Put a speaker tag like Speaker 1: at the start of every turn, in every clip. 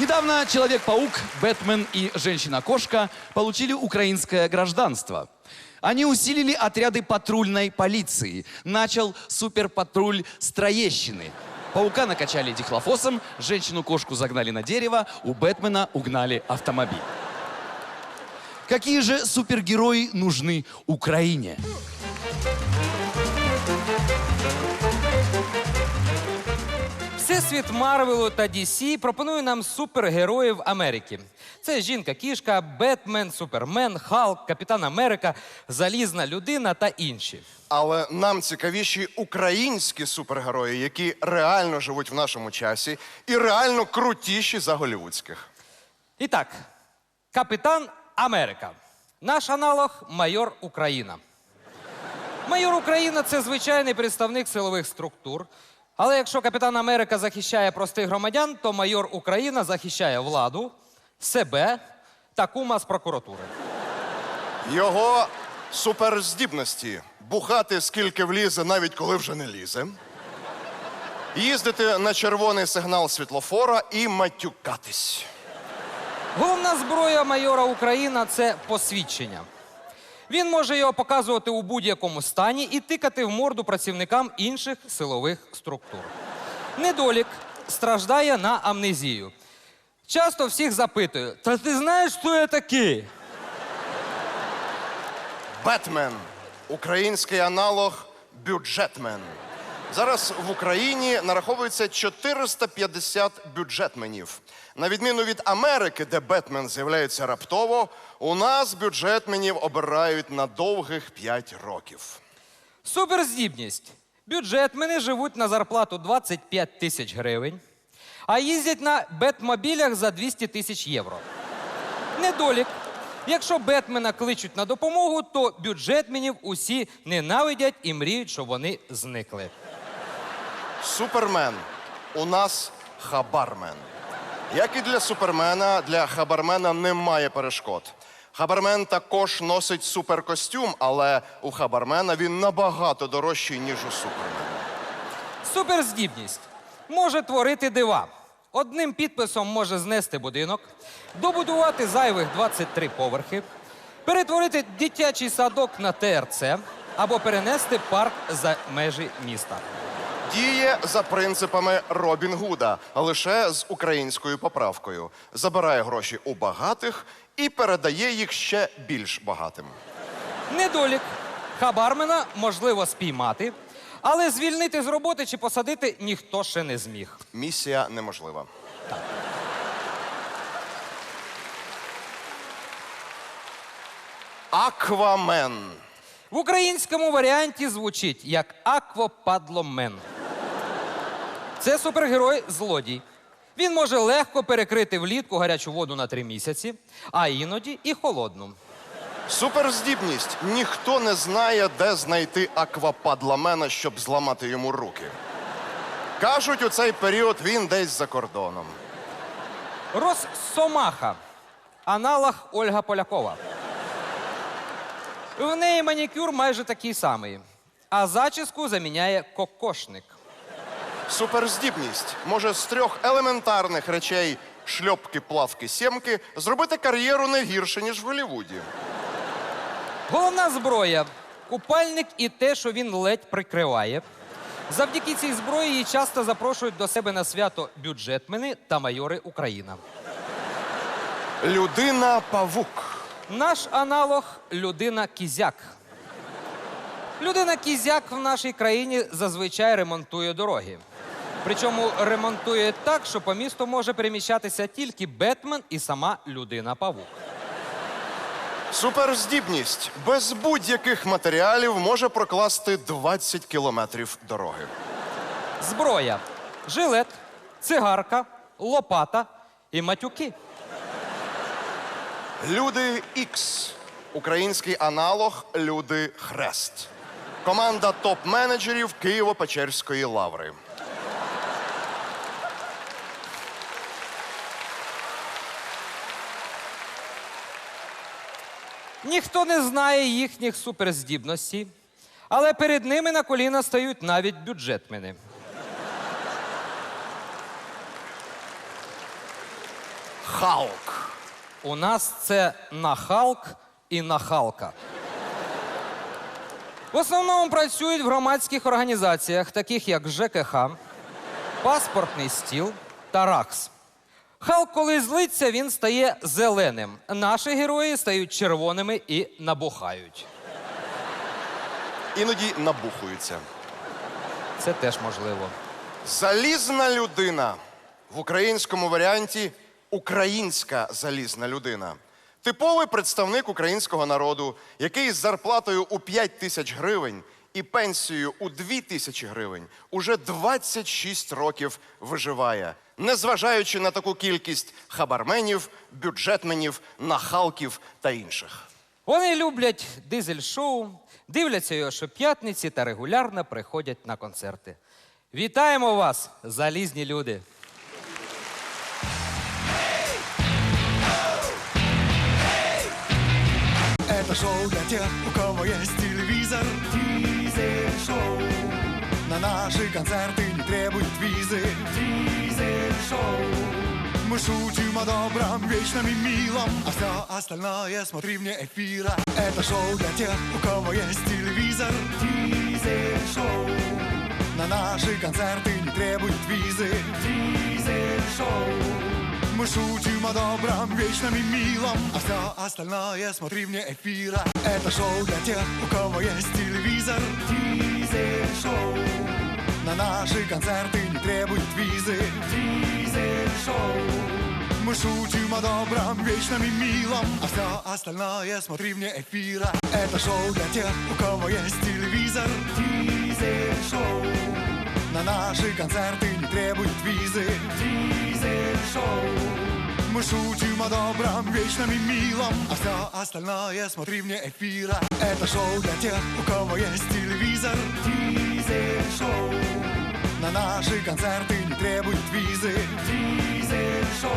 Speaker 1: Недавно Человек-паук, Бэтмен и Женщина-кошка получили украинское гражданство. Они усилили отряды патрульной полиции. Начал суперпатруль Строещины. Паука накачали дихлофосом, женщину-кошку загнали на дерево, у Бэтмена угнали автомобиль. Какие же супергерои нужны Украине?
Speaker 2: Всесвіт Марвелу та DC пропонує нам супергероїв Америки. Це жінка-кішка, Бетмен, Супермен, Халк, Капітан Америка, Залізна людина та інші.
Speaker 3: Але нам цікавіші українські супергерої, які реально живуть в нашому часі і реально крутіші за голівудських.
Speaker 2: І так, Капітан Америка. Наш аналог майор Україна. Майор Україна це звичайний представник силових структур. Але якщо капітан Америка захищає простих громадян, то майор Україна захищає владу, себе та кума з прокуратури.
Speaker 3: Його суперздібності бухати скільки влізе, навіть коли вже не лізе. Їздити на червоний сигнал світлофора і матюкатись.
Speaker 2: Головна зброя майора Україна це посвідчення. Він може його показувати у будь-якому стані і тикати в морду працівникам інших силових структур. Недолік страждає на амнезію. Часто всіх запитую: та ти знаєш, хто я такий?
Speaker 3: Бетмен український аналог бюджетмен. Зараз в Україні нараховується 450 бюджетменів. На відміну від Америки, де Бетмен з'являється раптово, у нас бюджетменів обирають на довгих 5 років.
Speaker 2: Суперздібність. Бюджетмени живуть на зарплату 25 тисяч гривень, а їздять на бетмобілях за 200 тисяч євро. Недолік. Якщо Бетмена кличуть на допомогу, то бюджетменів усі ненавидять і мріють, щоб вони зникли.
Speaker 3: Супермен у нас хабармен. Як і для супермена, для хабармена немає перешкод. Хабармен також носить суперкостюм, але у хабармена він набагато дорожчий, ніж у супермена.
Speaker 2: Суперздібність може творити дива. Одним підписом може знести будинок, добудувати зайвих 23 поверхи, перетворити дитячий садок на ТРЦ або перенести парк за межі міста.
Speaker 3: Діє за принципами Робін Гуда, лише з українською поправкою. Забирає гроші у багатих і передає їх ще більш багатим.
Speaker 2: Недолік хабармена можливо спіймати, але звільнити з роботи чи посадити ніхто ще не зміг.
Speaker 3: Місія неможлива. Аквамен.
Speaker 2: В українському варіанті звучить як Аквопадломен. Це супергерой злодій. Він може легко перекрити влітку гарячу воду на три місяці, а іноді і холодну.
Speaker 3: Суперздібність. Ніхто не знає, де знайти аквападламена, щоб зламати йому руки. Кажуть, у цей період він десь за кордоном.
Speaker 2: Россомаха. Аналог Ольга Полякова. В неї манікюр майже такий самий, а зачіску заміняє кокошник.
Speaker 3: Суперздібність може з трьох елементарних речей шльопки, плавки, сімки зробити кар'єру не гірше, ніж в Голлівуді.
Speaker 2: Головна зброя купальник і те, що він ледь прикриває. Завдяки цій зброї її часто запрошують до себе на свято бюджетмени та майори Україна.
Speaker 3: Людина павук.
Speaker 2: Наш аналог людина кізяк. Людина кізяк в нашій країні зазвичай ремонтує дороги. Причому ремонтує так, що по місту може переміщатися тільки Бетмен і сама людина павук.
Speaker 3: Суперздібність без будь-яких матеріалів може прокласти 20 кілометрів дороги.
Speaker 2: Зброя: жилет, цигарка, лопата і матюки.
Speaker 3: Люди Ікс. Український аналог Люди Хрест. Команда топ-менеджерів Києво-Печерської лаври.
Speaker 2: Ніхто не знає їхніх суперздібностей, Але перед ними на коліна стають навіть бюджетмени.
Speaker 3: Халк.
Speaker 2: У нас це нахалк і нахалка. В основному працюють в громадських організаціях, таких як ЖКХ, паспортний стіл та РАКС. Халк, коли злиться, він стає зеленим. Наші герої стають червоними і набухають.
Speaker 3: Іноді набухуються.
Speaker 2: Це теж можливо.
Speaker 3: Залізна людина. В українському варіанті українська залізна людина. Типовий представник українського народу, який з зарплатою у 5 тисяч гривень і пенсією у 2 тисячі гривень уже 26 років виживає, незважаючи на таку кількість хабарменів, бюджетменів, нахалків та інших.
Speaker 2: Вони люблять дизель-шоу, дивляться його щоп'ятниці та регулярно приходять на концерти. Вітаємо вас, залізні люди!
Speaker 4: Это шоу для тех, у кого есть телевизор. Дизель-шоу. На наши концерты не требуют визы. Дизель-шоу. Мы шутим о добром, вечном и милом, а все остальное смотри вне эфира. Это шоу для тех, у кого есть телевизор. Дизель-шоу. На наши концерты не требуют визы. Дизель-шоу. Мы шутим о добром, вечном и милом А все остальное смотри вне эфира Это шоу для тех, у кого есть телевизор Дизель-шоу На наши концерты не требуют визы Дизель-шоу Мы шутим о добром, вечном и милом А все остальное смотри вне эфира Это шоу для тех, у кого есть телевизор Дизель-шоу на наши концерты не требуют визы Дизель-шоу Мы шутим о добром, вечном и милом А все остальное смотри вне эфира Это шоу для тех, у кого есть телевизор Дизель-шоу На наши концерты не требуют визы. Дизель-шоу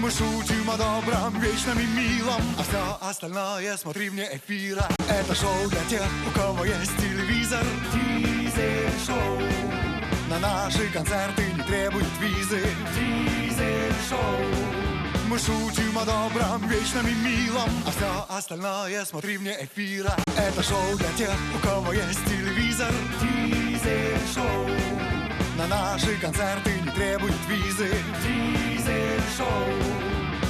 Speaker 4: мы шутим о добром, вечном и милом А все остальное смотри вне эфира. Это шоу для тех, у кого есть телевизор. Дизель-шоу На наши концерты не требуют визы. Дизель-шоу Мы шутим о добром, вечном и милом А все остальное смотри вне эфира. Это шоу для тех, у кого есть телевизор. наши концерты не требуют визы Дизель-шоу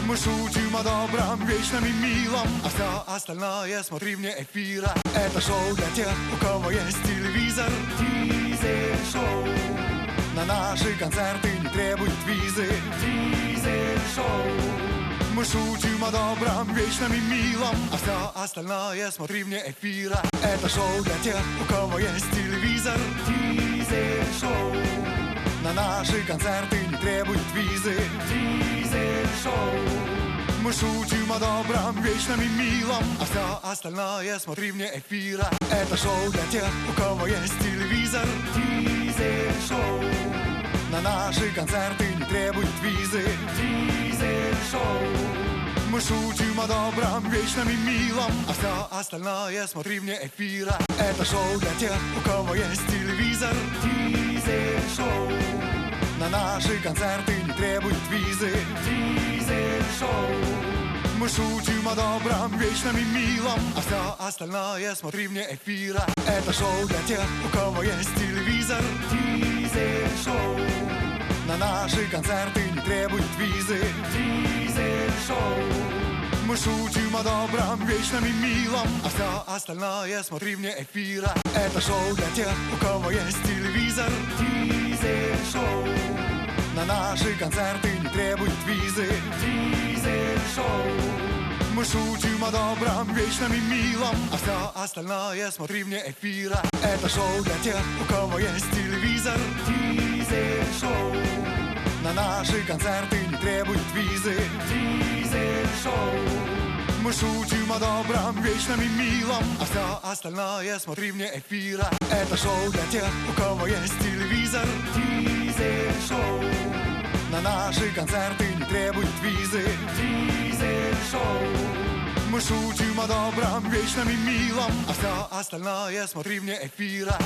Speaker 4: Мы шутим о добром, вечном и милом А все остальное смотри вне эфира Это шоу для тех, у кого есть телевизор Дизель-шоу На наши концерты не требуют визы Дизель-шоу мы шутим о добром, вечном и милом А все остальное смотри вне эфира Это шоу для тех, у кого есть телевизор Дизель-шоу На наши концерты не требуют визы. Дизель-шоу Мы шутим о добром, вечном и милом. А все остальное смотри вне эфира. Это шоу для тех, у кого есть телевизор. Дизель-шоу на наши концерты не требуют визы. Дизель-шоу Мы шутим о добром, вечном и милом. А все остальное смотри вне эфира. Это шоу для тех, у кого есть телевизор. Дизель-шоу На наши концерты не требуют визы. Дизель-шоу мы шутим о добром, вечном и милом. А все остальное смотри вне эфира. Это шоу для тех, у кого есть телевизор. Дизель-шоу На наши концерты не требуют визы Дизель-шоу Мы шутим о добром, вечном и милом. А все остальное смотри вне эфира. Это шоу для тех, у кого есть телевизор. Дизель-шоу На наши концерты не требуют визы. Дизель-шоу Мы шутим о добром, вечном и милом. А все остальное смотри вне эфира. Это шоу для тех, у кого есть телевизор. Дизель-шоу На наши концерты не требуют визы. Дизель-шоу Мы шутим о добром, вечном и милом А все остальное смотри вне эфира. Это шоу для тех, у кого есть телевизор. Дизель-шоу На наши концерты не требуют визы. Дизель-шоу Мы Мы шутим о добром, вечном и милом А все остальное смотри вне эфира